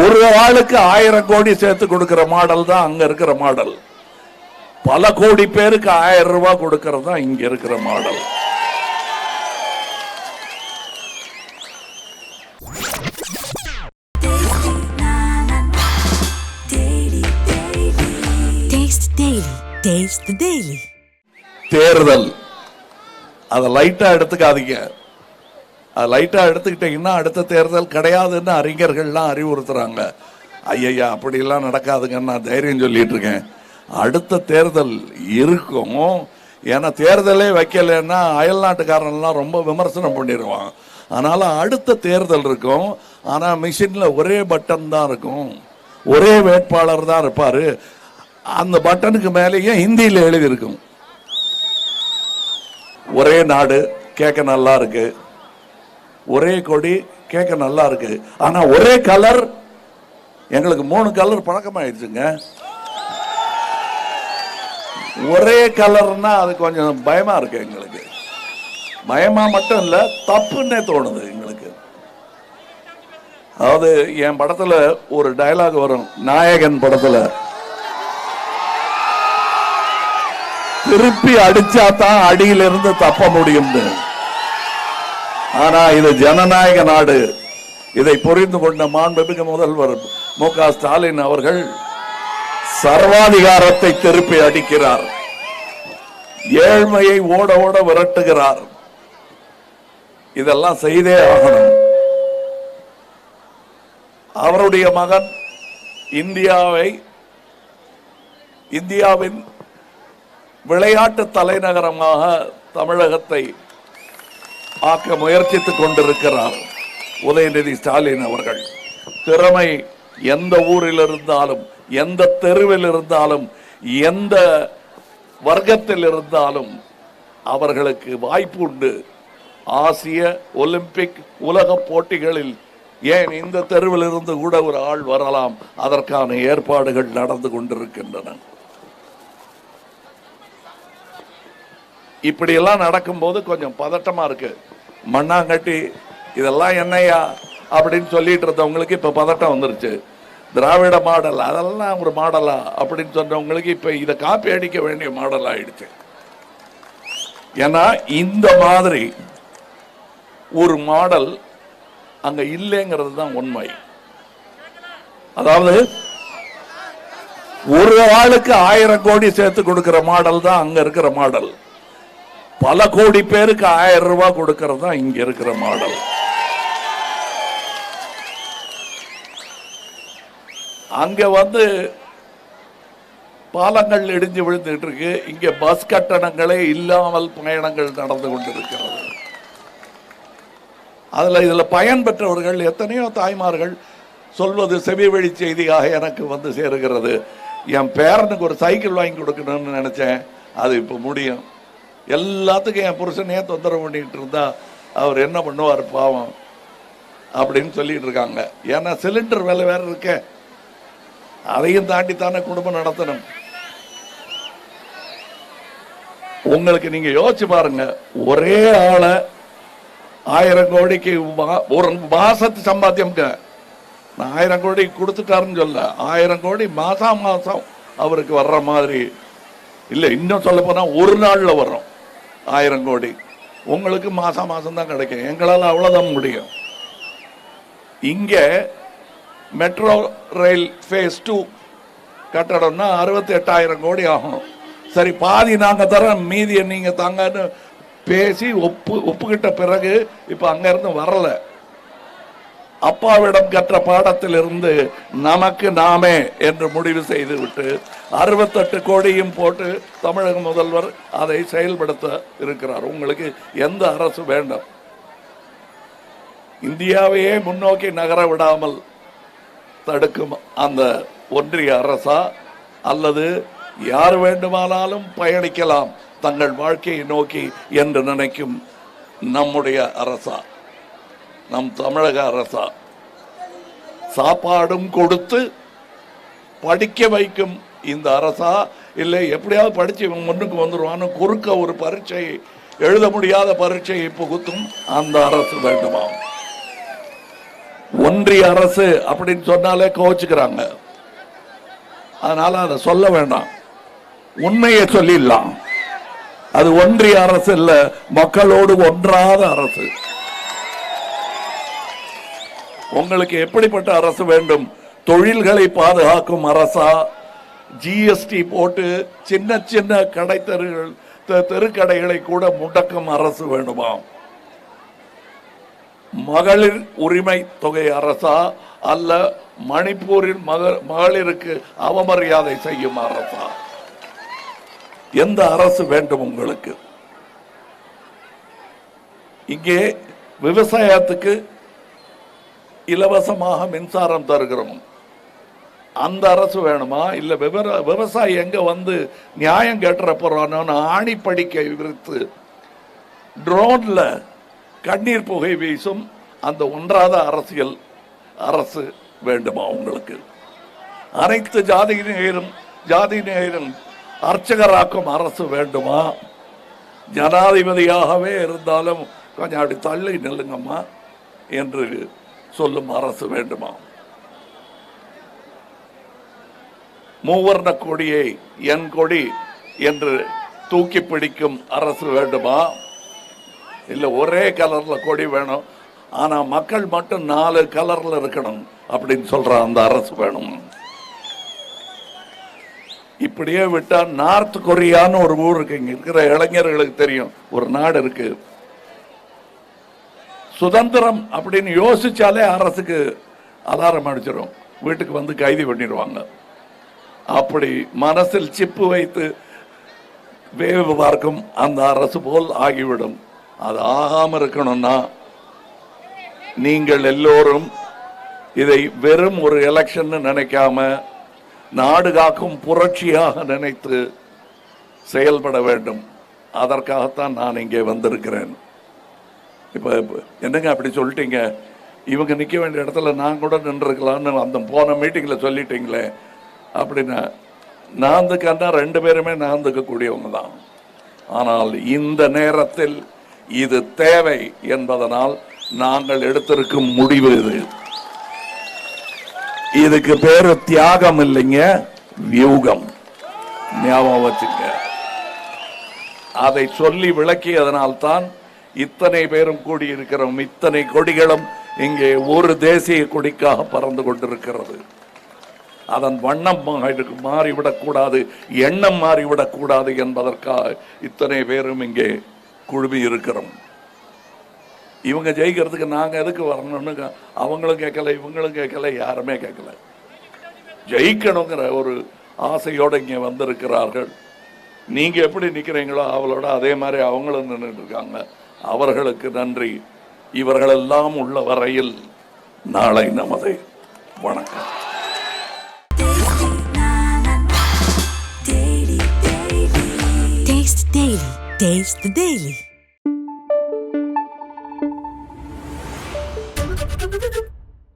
ஒரு ஆளுக்கு ஆயிரம் கோடி சேர்த்து கொடுக்கிற மாடல் தான் அங்க இருக்கிற மாடல். பல கோடி பேருக்கு ஆயிரம் ரூபாய் கொடுக்கறது தான் இங்க இருக்கிற மாடல். தேர்தல். அதை லைட்டா எடுத்துக்காதீங்க. அது லைட்டாக எடுத்துக்கிட்டீங்கன்னா அடுத்த தேர்தல் கிடையாதுன்னு அறிஞர்கள்லாம் அறிவுறுத்துறாங்க. ஐயா அப்படிலாம் நடக்காதுங்கன்னு நான் தைரியம் சொல்லிட்டு இருக்கேன். அடுத்த தேர்தல் இருக்கும். ஏன்னா தேர்தலே வைக்கலைன்னா அயல் நாட்டுக்காரன்லாம் ரொம்ப விமர்சனம் பண்ணிடுவான். அதனால் அடுத்த தேர்தல் இருக்கும். ஆனால் மிஷினில் ஒரே பட்டன் தான் இருக்கும். ஒரே வேட்பாளர் தான் இருப்பார். அந்த பட்டனுக்கு மேலேயே ஹிந்தியில் எழுதியிருக்கும். ஒரே நாடு கேட்க நல்லா இருக்குது ஒரே கொடி கேட்க நல்லா இருக்கு. ஆனா ஒரே கலர் எங்களுக்கு மூணு கலர் பழக்கமாயிடுச்சுங்க. ஒரே கலர்னா அது கொஞ்சம் பயமா இருக்கு எங்களுக்கு. பயமா மட்டும் இல்லை தப்புன்னே தோணுது எங்களுக்கு. அதாவது என் படத்துல ஒரு டயலாக் வரும் நாயகன் படத்துல. திருப்பி அடிச்சா தான் அடியிலிருந்து தப்ப முடியும்னு. ஆனா இது ஜனநாயக நாடு. இதை புரிந்து கொண்ட மாண்புமிகு முதல்வர் மு க ஸ்டாலின் அவர்கள் சர்வாதிகாரத்தை திருப்பி அடிக்கிறார். ஏழ்மையை ஓட ஓட விரட்டுகிறார். இதெல்லாம் செய்தே ஆகணும். அவருடைய மகன் இந்தியாவை இந்தியாவின் விளையாட்டு தலைநகரமாக தமிழகத்தை ஆக்க முயற்சித்துக் கொண்டிருக்கிறார் உதயநிதி ஸ்டாலின் அவர்கள். திறமை எந்த ஊரில் இருந்தாலும் எந்த தெருவில் இருந்தாலும் எந்த வர்க்கத்தில் இருந்தாலும் அவர்களுக்கு வாய்ப்பு உண்டு ஆசிய ஒலிம்பிக் உலக போட்டிகளில் ஏன் இந்த தெருவில் இருந்து கூட ஒரு ஆள் வரலாம்? அதற்கான ஏற்பாடுகள் நடந்து கொண்டிருக்கின்றன. இப்படியெல்லாம் நடக்கும்போது கொஞ்சம் பதட்டமாக இருக்கு. மண்ணாங்கட்டி இதெல்லாம் என்னையா? அப்படின்னு சொல்லிட்டு இருந்தவங்களுக்கு இப்ப பதட்டம் வந்துருச்சு. திராவிட மாடல் அதெல்லாம் ஒரு மாடலா? அப்படின்னு சொன்னவங்களுக்கு இப்ப இதை காப்பி அடிக்க வேண்டிய மாடல் ஆயிடுச்சு ஏன்னா இந்த மாதிரி ஒரு மாடல் அங்க இல்லைங்கிறது தான் உண்மை. அதாவது ஒரு ஆளுக்கு ஆயிரம் கோடி சேர்த்து கொடுக்கிற மாடல் தான் அங்க இருக்கிற மாடல். பல கோடி பேருக்கு ஆயிரம் ரூபாய் கொடுக்கறது தான் இங்க இருக்கிற மாடல். அங்க வந்து பாலங்கள் இடிஞ்சு விழுந்துட்டு இருக்கு. இங்க பஸ் கட்டணங்களே இல்லாமல் பயணங்கள் நடந்து கொண்டிருக்கிறது. அதுல இதுல பயன் பெற்றவர்கள் எத்தனையோ தாய்மார்கள் சொல்வது செவி வழி செய்தியாக எனக்கு வந்து சேருகிறது. என் பேரனுக்கு ஒரு சைக்கிள் வாங்கி கொடுக்கணும்னு நினச்சேன். அது இப்போ முடியும். எல்லாத்துக்கும் என் புருஷனையே தொந்தரவு பண்ணிட்டு இருந்தா அவர் என்ன பண்ணுவார் பாவம் அப்படின்னு சொல்லிட்டு இருக்காங்க. ஏன்னா சிலிண்டர் விலை வேற இருக்க. அதையும் தாண்டி தானே குடும்பம் நடத்தணும். உங்களுக்கு நீங்க யோசிச்சு பாருங்க ஒரே ஆளை ஆயிரம் கோடிக்கு மா- ஒரு மாசத்து சம்பாத்தியம்ங்க நான் ஆயிரம் கோடி கொடுத்துட்டாருன்னு சொல்ல ஆயிரம் கோடி மாசம் மாசம் அவருக்கு வர்ற மாதிரி. இல்லை இன்னும் சொல்ல போனால் ஒரு நாளில் வரும் ஆயிரம் கோடி. உங்களுக்கு மாதம் மாதம் தான் கிடைக்கும். எங்களால் அவ்வளோதான் முடியும். இங்கே மெட்ரோ ரயில் ஃபேஸ் டூ கட்டடம்னா அறுபத்தி எட்டாயிரம் கோடி ஆகும். சரி பாதி நாங்கள் தரோம் மீதியை நீங்கள் தாங்கன்னு பேசி ஒப்பு ஒப்புக்கிட்ட பிறகு இப்போ அங்கேருந்து வரலை வரல. அப்பாவிடம் கற்ற பாடத்திலிருந்து நமக்கு நாமே என்று முடிவு செய்துவிட்டு அறுபத்தெட்டு கோடியும் போட்டு தமிழக முதல்வர் அதை செயல்படுத்த இருக்கிறார். உங்களுக்கு எந்த அரசு வேண்டாம்? இந்தியாவையே முன்னோக்கி நகர விடாமல் தடுக்கும் அந்த ஒன்றிய அரசா? அல்லது யார் வேண்டுமானாலும் பயணிக்கலாம் தங்கள் வாழ்க்கையை நோக்கி என்று நினைக்கும் நம்முடைய அரசா? நம் தமிழக அரசா. சாப்பாடும் கொடுத்து படிக்க வைக்கும் இந்த அரசா? இல்லை எப்படியாவது படிச்சு இவன் முன்னுக்கு வந்துருவான்னு குறுக்க ஒரு பரீட்சை எழுத முடியாத பரீட்சையை புகுத்தும் அந்த அரசு வேண்டுமா? ஒன்றிய அரசு அப்படின்னு சொன்னாலே கோச்சுக்கிறாங்க அதனால அதை சொல்ல வேண்டாம். உண்மையை சொல்லிடலாம். அது ஒன்றிய அரசு இல்லை மக்களோடு ஒன்றாத அரசு. உங்களுக்கு எப்படிப்பட்ட அரசு வேண்டும்? தொழில்களை பாதுகாக்கும் அரசா? ஜிஎஸ்டி போட்டு சின்ன சின்ன கடை தெருகள் தெ- தெருக்கடைகளை கூட முடக்கும் அரசு வேண்டுமா மகளிர் உரிமை தொகை அரசா? அல்ல மணிப்பூரில் மகளிருக்கு அவமரியாதை செய்யும் அரசா? எந்த அரசு வேண்டும் உங்களுக்கு? இங்கே விவசாயத்துக்கு இலவசமாக மின்சாரம் தருகிறோம். அந்த அரசு வேணுமா? இல்லை விவர விவசாயி எங்கே வந்து நியாயம் கேட்டுற போகிறானோன்னு ஆணிப்படிக்கை விரித்து ட்ரோனில் கண்ணீர் புகை வீசும் அந்த ஒன்றாத அரசியல் அரசு வேண்டுமா உங்களுக்கு? அனைத்து ஜாதி நேயரும் ஜாதி ஜாதியினரும் அர்ச்சகராக்கும் அரசு வேண்டுமா? ஜனாதிபதியாகவே இருந்தாலும் கொஞ்சம் அப்படி தள்ளி நில்லுங்கம்மா என்று சொல்லும் அரசு வேண்டுமா? மூவர்ண கொடியை என் கொடி என்று தூக்கி பிடிக்கும் அரசு வேண்டுமா? இல்லை ஒரே கலரில் கொடி வேணும் ஆனால் மக்கள் மட்டும் நாலு கலரில் இருக்கணும் அப்படின்னு சொல்கிற அந்த அரசு வேணும். இப்படியே விட்டால் நார்த் கொரியான்னு ஒரு ஊர் இருக்கு இங்கே இருக்கிற இளைஞர்களுக்கு தெரியும். ஒரு நாடு இருக்குது சுதந்திரம் அப்படின்னு யோசிச்சாலே அரசுக்கு அலாரம் அடிச்சிடும் வீட்டுக்கு வந்து கைது பண்ணிடுவாங்க. அப்படி மனசில் சிப்பு வைத்து வேவு பார்க்கும் அந்த அரசு போல் ஆகிவிடும். அது ஆகாமல் இருக்கணும்னா நீங்கள் எல்லோரும் இதை வெறும் ஒரு எலெக்ஷன் நினைக்காம நாடு காக்கும் புரட்சியாக நினைத்து செயல்பட வேண்டும். அதற்காகத்தான் நான் இங்கே வந்திருக்கிறேன். இப்போ என்னங்க அப்படி சொல்லிட்டீங்க? இவங்க நிற்க வேண்டிய இடத்துல நான் கூட நின்றுருக்கலாம்னு அந்த போன மீட்டிங்ல சொல்லிட்டீங்களே அப்படின்னா நாந்துக்கன்னா ரெண்டு பேருமே நாந்துக்கக்கூடியவங்க தான். ஆனால் இந்த நேரத்தில் இது தேவை என்பதனால் நாங்கள் எடுத்திருக்கும் முடிவு இது. இதுக்கு பேரு தியாகம் இல்லைங்க வியூகம். ஞாபகம் வச்சுங்க. அதை சொல்லி விளக்கியதனால்தான் இத்தனை பேரும் கூடியிருக்கிறோம் இத்தனை கொடிகளும் இங்கே ஒரு தேசிய கொடிக்காக பறந்து கொண்டிருக்கிறது. அதன் வண்ணம் மாறி- மாறிவிடக்கூடாது எண்ணம் மாறிவிடக்கூடாது என்பதற்காக இத்தனை பேரும் இங்கே குழுமி இருக்கிறோம் இவங்க ஜெயிக்கிறதுக்கு நாங்கள் எதுக்கு வரணும்னு அவங்களும் கேட்கல இவங்களும் கேட்கல யாருமே கேட்கல. ஜெயிக்கணுங்கிற ஒரு ஆசையோடு இங்கே வந்திருக்கிறார்கள். நீங்கள் எப்படி நிற்கிறீங்களோ அவளோட அதே மாதிரி அவங்களும் நின்றுட்டு இருக்காங்க. அவர்களுக்கு நன்றி இவர்களெல்லாம் உள்ள வரையில் நாளை நமது வணக்கம் Taste the Daily. Taste the Daily.